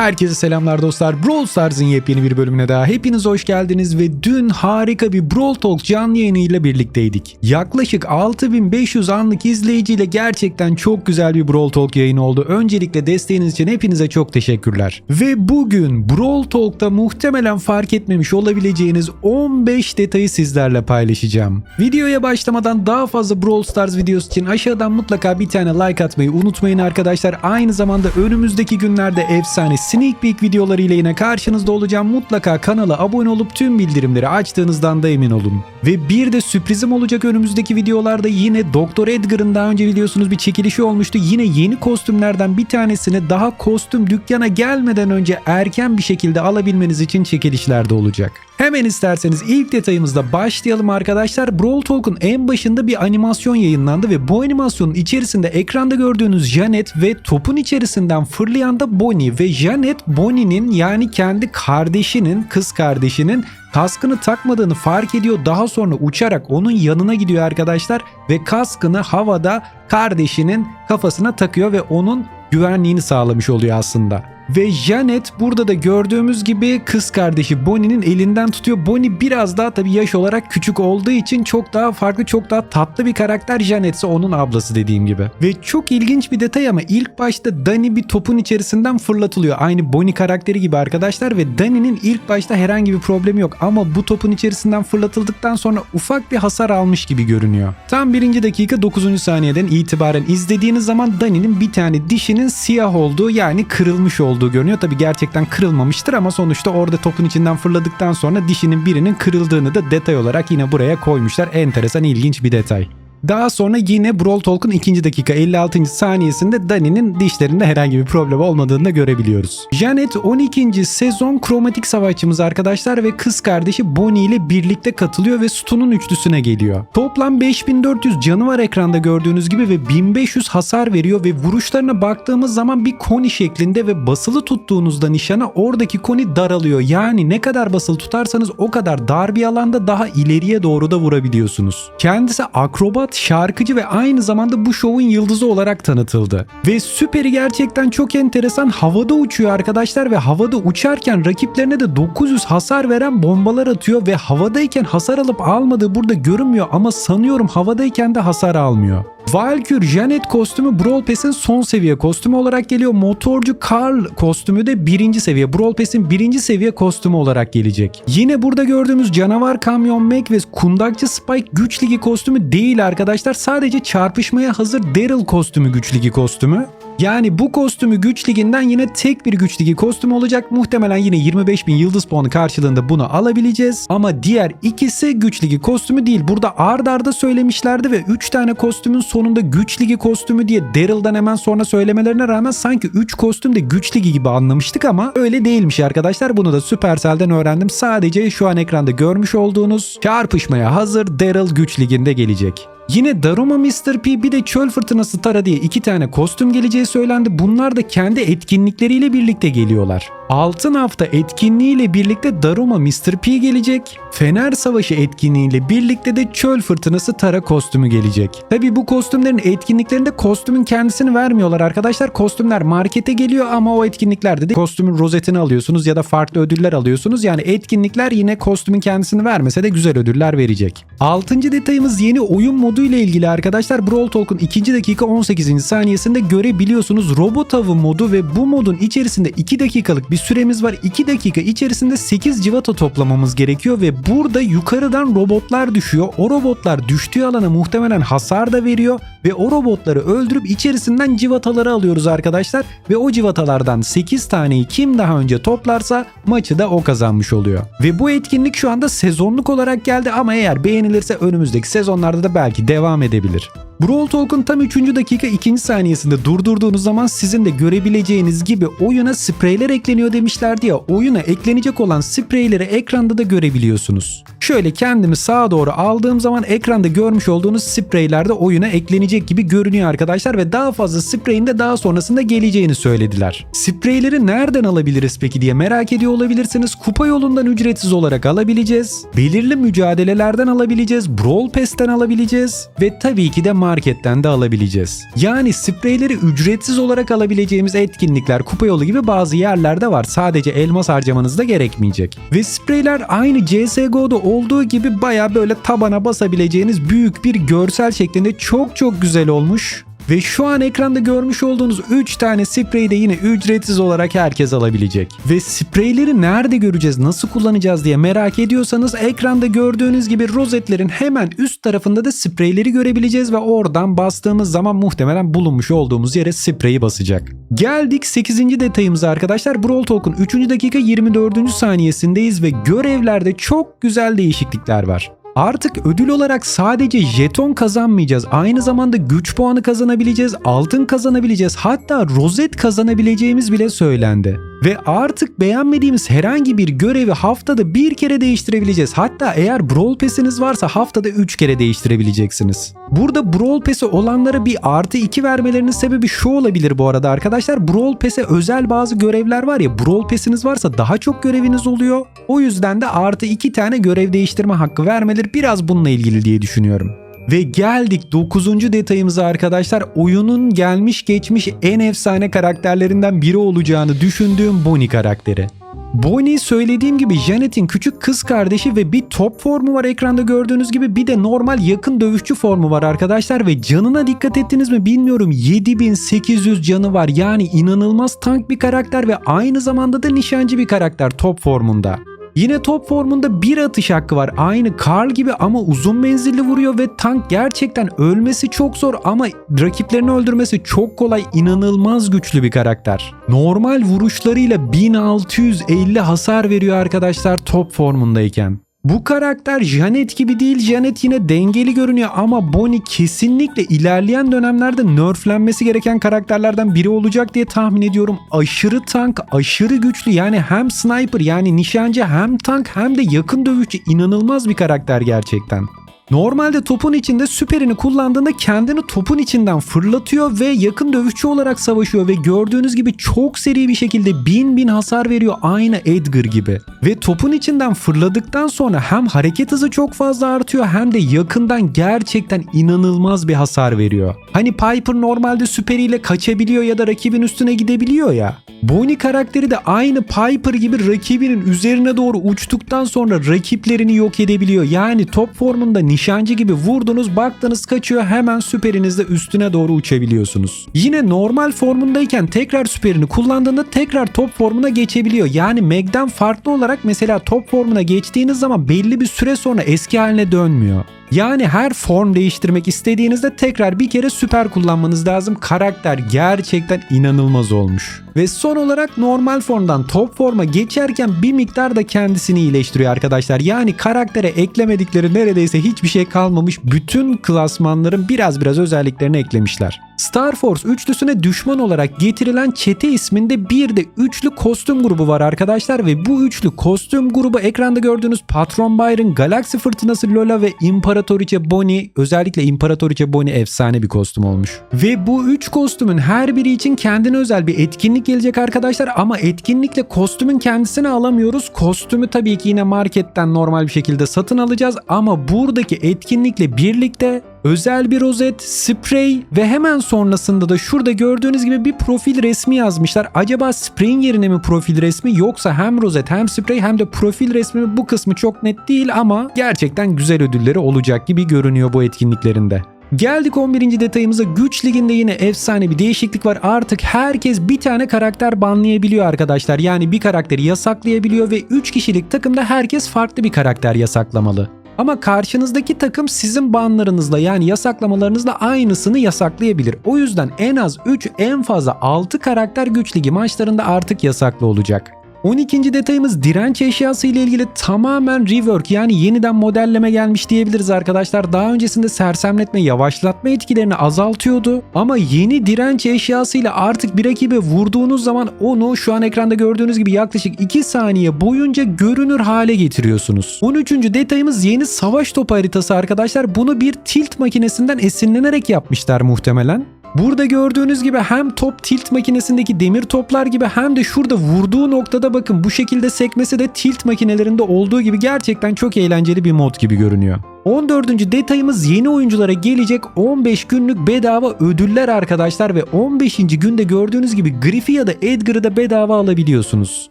Herkese selamlar dostlar. Brawl Stars'ın yepyeni bir bölümüne daha hepiniz hoş geldiniz ve dün harika bir Brawl Talk canlı yayınıyla birlikteydik. Yaklaşık 6500 anlık izleyiciyle gerçekten çok güzel bir Brawl Talk yayını oldu. Öncelikle desteğiniz için hepinize çok teşekkürler. Ve bugün Brawl Talk'ta muhtemelen fark etmemiş olabileceğiniz 15 detayı sizlerle paylaşacağım. Videoya başlamadan daha fazla Brawl Stars videosu için aşağıdan mutlaka bir tane like atmayı unutmayın arkadaşlar. Aynı zamanda önümüzdeki günlerde efsane sneak peek videoları ile yine karşınızda olacağım. Mutlaka kanala abone olup tüm bildirimleri açtığınızdan da emin olun. Ve bir de sürprizim olacak önümüzdeki videolarda yine Doktor Edgar'ın daha önce biliyorsunuz bir çekilişi olmuştu. Yine yeni kostümlerden bir tanesini daha kostüm dükkana gelmeden önce erken bir şekilde alabilmeniz için çekilişlerde olacak. Hemen isterseniz ilk detayımızda başlayalım arkadaşlar. Brawl Talk'un en başında bir animasyon yayınlandı ve bu animasyonun içerisinde ekranda gördüğünüz Janet ve topun içerisinden fırlayan da Bonnie ve Janet Bonnie'nin yani kendi kardeşinin, kız kardeşinin kaskını takmadığını fark ediyor. Daha sonra uçarak onun yanına gidiyor arkadaşlar ve kaskını havada kardeşinin kafasına takıyor ve onun güvenliğini sağlamış oluyor aslında. Ve Janet burada da gördüğümüz gibi kız kardeşi Bonnie'nin elinden tutuyor. Bonnie biraz daha tabii yaş olarak küçük olduğu için çok daha farklı, çok daha tatlı bir karakter. Janet ise onun ablası dediğim gibi. Ve çok ilginç bir detay ama ilk başta Dani bir topun içerisinden fırlatılıyor. Aynı Bonnie karakteri gibi arkadaşlar ve Dani'nin ilk başta herhangi bir problemi yok. Ama bu topun içerisinden fırlatıldıktan sonra ufak bir hasar almış gibi görünüyor. Tam birinci dakika 9. saniyeden itibaren izlediğiniz zaman Dani'nin bir tane dişinin siyah olduğu yani kırılmış olduğu olduğu görünüyor. Tabi gerçekten kırılmamıştır ama sonuçta orada topun içinden fırladıktan sonra dişinin birinin kırıldığını da detay olarak yine buraya koymuşlar. Enteresan ilginç bir detay. Daha sonra yine Brawl Talk'un 2. dakika 56. saniyesinde Dani'nin dişlerinde herhangi bir problem olmadığını da görebiliyoruz. Janet 12. sezon kromatik savaşçımız arkadaşlar ve kız kardeşi Bonnie ile birlikte katılıyor ve Stu'nun üçlüsüne geliyor. Toplam 5400 canı var ekranda gördüğünüz gibi ve 1500 hasar veriyor ve vuruşlarına baktığımız zaman bir koni şeklinde ve basılı tuttuğunuzda nişana oradaki koni daralıyor. Yani ne kadar basılı tutarsanız o kadar dar bir alanda daha ileriye doğru da vurabiliyorsunuz. Kendisi akrobat şarkıcı ve aynı zamanda bu şovun yıldızı olarak tanıtıldı. Ve süperi gerçekten çok enteresan havada uçuyor arkadaşlar ve havada uçarken rakiplerine de 900 hasar veren bombalar atıyor ve havadayken hasar alıp almadığı burada görünmüyor ama sanıyorum havadayken de hasar almıyor. Valkyrie Janet kostümü Brawl Pass'in son seviye kostümü olarak geliyor. Motorcu Carl kostümü de birinci seviye. Brawl Pass'in birinci seviye kostümü olarak gelecek. Yine burada gördüğümüz canavar kamyon Mac ve kundakçı Spike güç ligi kostümü değil arkadaşlar. Sadece çarpışmaya hazır Daryl kostümü güç ligi kostümü. Yani bu kostümü güç liginden yine tek bir güç ligi kostümü olacak. Muhtemelen yine 25 bin yıldız puanı karşılığında bunu alabileceğiz. Ama diğer ikisi güç ligi kostümü değil. Burada ard arda söylemişlerdi ve 3 tane kostümün sonunda güç ligi kostümü diye Daryl'dan hemen sonra söylemelerine rağmen sanki 3 kostüm de güç ligi gibi anlamıştık ama öyle değilmiş arkadaşlar. Bunu da Supercell'den öğrendim. Sadece şu an ekranda görmüş olduğunuz çarpışmaya hazır Daryl güç liginde gelecek. Yine Daruma Mr. P bir de Çöl Fırtınası Tara diye iki tane kostüm geleceği söylendi. Bunlar da kendi etkinlikleriyle birlikte geliyorlar. Altın hafta etkinliğiyle birlikte Daruma Mr. P gelecek. Fener Savaşı etkinliğiyle birlikte de Çöl Fırtınası Tara kostümü gelecek. Tabi bu kostümlerin etkinliklerinde kostümün kendisini vermiyorlar arkadaşlar. Kostümler markete geliyor ama o etkinliklerde de kostümün rozetini alıyorsunuz ya da farklı ödüller alıyorsunuz. Yani etkinlikler yine kostümün kendisini vermese de güzel ödüller verecek. Altıncı detayımız yeni oyun modu ile ilgili arkadaşlar. Brawl Talk'un 2. dakika 18. saniyesinde görebiliyorsunuz robot avı modu ve bu modun içerisinde 2 dakikalık bir süremiz var. 2 dakika içerisinde 8 civata toplamamız gerekiyor ve burada yukarıdan robotlar düşüyor. O robotlar düştüğü alana muhtemelen hasar da veriyor ve o robotları öldürüp içerisinden civataları alıyoruz arkadaşlar ve o civatalardan 8 taneyi kim daha önce toplarsa maçı da o kazanmış oluyor. Ve bu etkinlik şu anda sezonluk olarak geldi ama eğer beğenilirse önümüzdeki sezonlarda da belki devam edebilir. Brawl Talk'un tam 3. dakika 2. saniyesinde durdurduğunuz zaman sizin de görebileceğiniz gibi oyuna spreyler ekleniyor demişlerdi ya oyuna eklenecek olan spreyleri ekranda da görebiliyorsunuz. Şöyle kendimi sağa doğru aldığım zaman ekranda görmüş olduğunuz spreyler de oyuna eklenecek gibi görünüyor arkadaşlar ve daha fazla spreyin de daha sonrasında geleceğini söylediler. Spreyleri nereden alabiliriz peki diye merak ediyor olabilirsiniz. Kupa yolundan ücretsiz olarak alabileceğiz. Belirli mücadelelerden alabileceğiz. Brawl Pass'ten alabileceğiz. Ve tabii ki de marketten de alabileceğiz. Yani spreyleri ücretsiz olarak alabileceğimiz etkinlikler, kupa yolu gibi bazı yerlerde var. Sadece elmas harcamanız da gerekmeyecek. Ve spreyler aynı CSGO'da olduğu gibi baya böyle tabana basabileceğiniz büyük bir görsel şeklinde çok çok güzel olmuş. Ve şu an ekranda görmüş olduğunuz 3 tane spreyi de yine ücretsiz olarak herkes alabilecek. Ve spreyleri nerede göreceğiz, nasıl kullanacağız diye merak ediyorsanız ekranda gördüğünüz gibi rozetlerin hemen üst tarafında da spreyleri görebileceğiz ve oradan bastığımız zaman muhtemelen bulunmuş olduğumuz yere spreyi basacak. Geldik 8. detayımıza arkadaşlar. Brawl Talk'un 3. dakika 24. saniyesindeyiz ve görevlerde çok güzel değişiklikler var. Artık ödül olarak sadece jeton kazanmayacağız. Aynı zamanda güç puanı kazanabileceğiz, altın kazanabileceğiz. Hatta rozet kazanabileceğimiz bile söylendi. Ve artık beğenmediğimiz herhangi bir görevi haftada bir kere değiştirebileceğiz. Hatta eğer Brawl Pass'iniz varsa haftada 3 kere değiştirebileceksiniz. Burada Brawl Pass'i olanlara bir artı 2 vermelerinin sebebi şu olabilir bu arada arkadaşlar. Brawl Pass'e özel bazı görevler var ya Brawl Pass'iniz varsa daha çok göreviniz oluyor. O yüzden de artı 2 tane görev değiştirme hakkı vermeleri biraz bununla ilgili diye düşünüyorum. Ve geldik 9. detayımıza arkadaşlar. Oyunun gelmiş geçmiş en efsane karakterlerinden biri olacağını düşündüğüm Bonnie karakteri. Bonnie söylediğim gibi Janet'in küçük kız kardeşi ve bir top formu var ekranda gördüğünüz gibi bir de normal yakın dövüşçü formu var arkadaşlar ve canına dikkat ettiniz mi bilmiyorum 7800 canı var yani inanılmaz tank bir karakter ve aynı zamanda da nişancı bir karakter top formunda. Yine top formunda bir atış hakkı var. Aynı Carl gibi ama uzun menzilli vuruyor ve tank gerçekten ölmesi çok zor ama rakiplerini öldürmesi çok kolay. inanılmaz güçlü bir karakter. Normal vuruşlarıyla 1650 hasar veriyor arkadaşlar top formundayken. Bu karakter Janet gibi değil. Janet yine dengeli görünüyor ama Bonnie kesinlikle ilerleyen dönemlerde nerflenmesi gereken karakterlerden biri olacak diye tahmin ediyorum. Aşırı tank, aşırı güçlü yani hem sniper yani nişancı hem tank hem de yakın dövüşçü inanılmaz bir karakter gerçekten. Normalde topun içinde süperini kullandığında kendini topun içinden fırlatıyor ve yakın dövüşçü olarak savaşıyor ve gördüğünüz gibi çok seri bir şekilde bin bin hasar veriyor aynı Edgar gibi. Ve topun içinden fırladıktan sonra hem hareket hızı çok fazla artıyor hem de yakından gerçekten inanılmaz bir hasar veriyor. Hani Piper normalde süperiyle kaçabiliyor ya da rakibin üstüne gidebiliyor ya. Bonnie karakteri de aynı Piper gibi rakibinin üzerine doğru uçtuktan sonra rakiplerini yok edebiliyor. Yani top formunda nişancı gibi vurdunuz baktınız kaçıyor hemen süperinizle üstüne doğru uçabiliyorsunuz. Yine normal formundayken tekrar süperini kullandığında tekrar top formuna geçebiliyor. Yani Meg'den farklı olarak mesela top formuna geçtiğiniz zaman belli bir süre sonra eski haline dönmüyor. Yani her form değiştirmek istediğinizde tekrar bir kere süper kullanmanız lazım. Karakter gerçekten inanılmaz olmuş. Ve son olarak normal formdan top forma geçerken bir miktar da kendisini iyileştiriyor arkadaşlar. Yani karaktere eklemedikleri neredeyse hiçbir şey kalmamış. Bütün klasmanların biraz biraz özelliklerini eklemişler. Star Force üçlüsüne düşman olarak getirilen çete isminde bir de üçlü kostüm grubu var arkadaşlar ve bu üçlü kostüm grubu ekranda gördüğünüz Patron Byron, Galaxy Fırtınası Lola ve İmparatoriçe Bonnie özellikle İmparatoriçe Bonnie efsane bir kostüm olmuş. Ve bu üç kostümün her biri için kendine özel bir etkinlik gelecek arkadaşlar ama etkinlikle kostümün kendisini alamıyoruz. Kostümü tabii ki yine marketten normal bir şekilde satın alacağız ama buradaki etkinlikle birlikte özel bir rozet, sprey ve hemen sonrasında da şurada gördüğünüz gibi bir profil resmi yazmışlar. Acaba spreyin yerine mi profil resmi yoksa hem rozet hem sprey hem de profil resmi mi bu kısmı çok net değil ama gerçekten güzel ödülleri olacak gibi görünüyor bu etkinliklerinde. Geldik 11. detayımıza. Güç liginde yine efsane bir değişiklik var. Artık herkes bir tane karakter banlayabiliyor arkadaşlar. Yani bir karakteri yasaklayabiliyor ve 3 kişilik takımda herkes farklı bir karakter yasaklamalı. Ama karşınızdaki takım sizin banlarınızla yani yasaklamalarınızla aynısını yasaklayabilir. O yüzden en az 3 en fazla 6 karakter güç ligi maçlarında artık yasaklı olacak. 12. detayımız direnç eşyası ile ilgili tamamen rework yani yeniden modelleme gelmiş diyebiliriz arkadaşlar. Daha öncesinde sersemletme, yavaşlatma etkilerini azaltıyordu ama yeni direnç eşyası ile artık bir rakibe vurduğunuz zaman onu şu an ekranda gördüğünüz gibi yaklaşık 2 saniye boyunca görünür hale getiriyorsunuz. 13. detayımız yeni savaş topu haritası arkadaşlar. Bunu bir tilt makinesinden esinlenerek yapmışlar muhtemelen. Burada gördüğünüz gibi hem top tilt makinesindeki demir toplar gibi hem de şurada vurduğu noktada bakın bu şekilde sekmesi de tilt makinelerinde olduğu gibi gerçekten çok eğlenceli bir mod gibi görünüyor. 14. detayımız yeni oyunculara gelecek 15 günlük bedava ödüller arkadaşlar ve 15. günde gördüğünüz gibi Griff'i ya da Edgar'ı da bedava alabiliyorsunuz.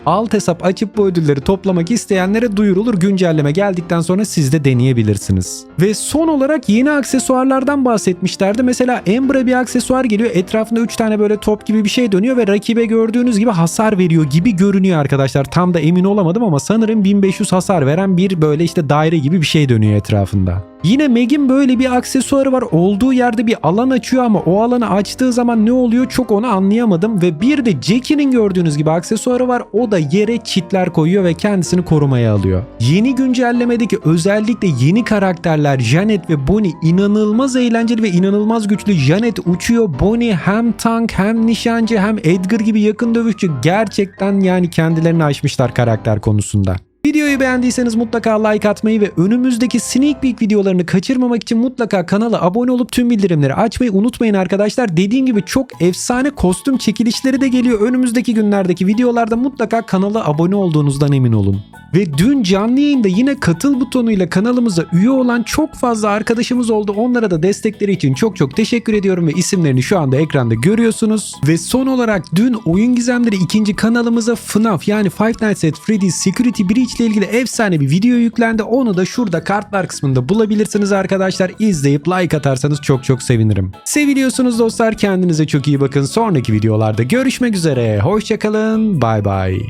Alt hesap açıp bu ödülleri toplamak isteyenlere duyurulur. Güncelleme geldikten sonra siz de deneyebilirsiniz. Ve son olarak yeni aksesuarlardan bahsetmişlerdi. Mesela Ember'a bir aksesuar geliyor. Etrafında 3 tane böyle top gibi bir şey dönüyor ve rakibe gördüğünüz gibi hasar veriyor gibi görünüyor arkadaşlar. Tam da emin olamadım ama sanırım 1500 hasar veren bir böyle işte daire gibi bir şey dönüyor etrafında. Yine Meg'in böyle bir aksesuarı var. Olduğu yerde bir alan açıyor ama o alanı açtığı zaman ne oluyor çok onu anlayamadım. Ve bir de Jackie'nin gördüğünüz gibi aksesuarı var. O da yere çitler koyuyor ve kendisini korumaya alıyor. Yeni güncellemedeki özellikle yeni karakterler Janet ve Bonnie inanılmaz eğlenceli ve inanılmaz güçlü. Janet uçuyor. Bonnie hem tank hem nişancı hem Edgar gibi yakın dövüşçü. Gerçekten yani kendilerini aşmışlar karakter konusunda. Videoyu beğendiyseniz mutlaka like atmayı ve önümüzdeki sneak peek videolarını kaçırmamak için mutlaka kanala abone olup tüm bildirimleri açmayı unutmayın arkadaşlar. Dediğim gibi çok efsane kostüm çekilişleri de geliyor. Önümüzdeki günlerdeki videolarda mutlaka kanala abone olduğunuzdan emin olun. Ve dün canlı yayında yine katıl butonuyla kanalımıza üye olan çok fazla arkadaşımız oldu. Onlara da destekleri için çok çok teşekkür ediyorum ve isimlerini şu anda ekranda görüyorsunuz. Ve son olarak dün Oyun Gizemleri ikinci kanalımıza FNAF yani Five Nights at Freddy's Security Breach ile ilgili efsane bir video yüklendi. Onu da şurada kartlar kısmında bulabilirsiniz arkadaşlar. İzleyip like atarsanız çok çok sevinirim. Seviliyorsunuz dostlar. Kendinize çok iyi bakın. Sonraki videolarda görüşmek üzere. Hoşçakalın. Bay bay.